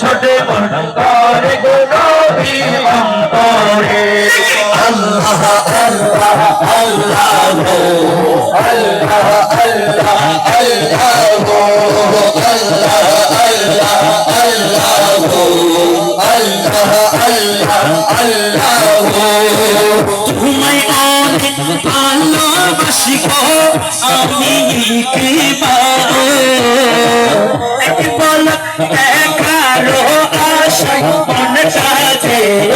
ছটে পড় করে গো নবী অন্তরে আল্লাহ আল্লাহ আল্লাহ গো আল্লাহ আল্লাহ আল্লাহ গো আল্লাহ আল্লাহ আল্লাহ গো আল্লাহ আল্লাহ আল্লাহ গো তোমায় অনেক ভালোবাসি গো আমি কি পাবো আশা পলক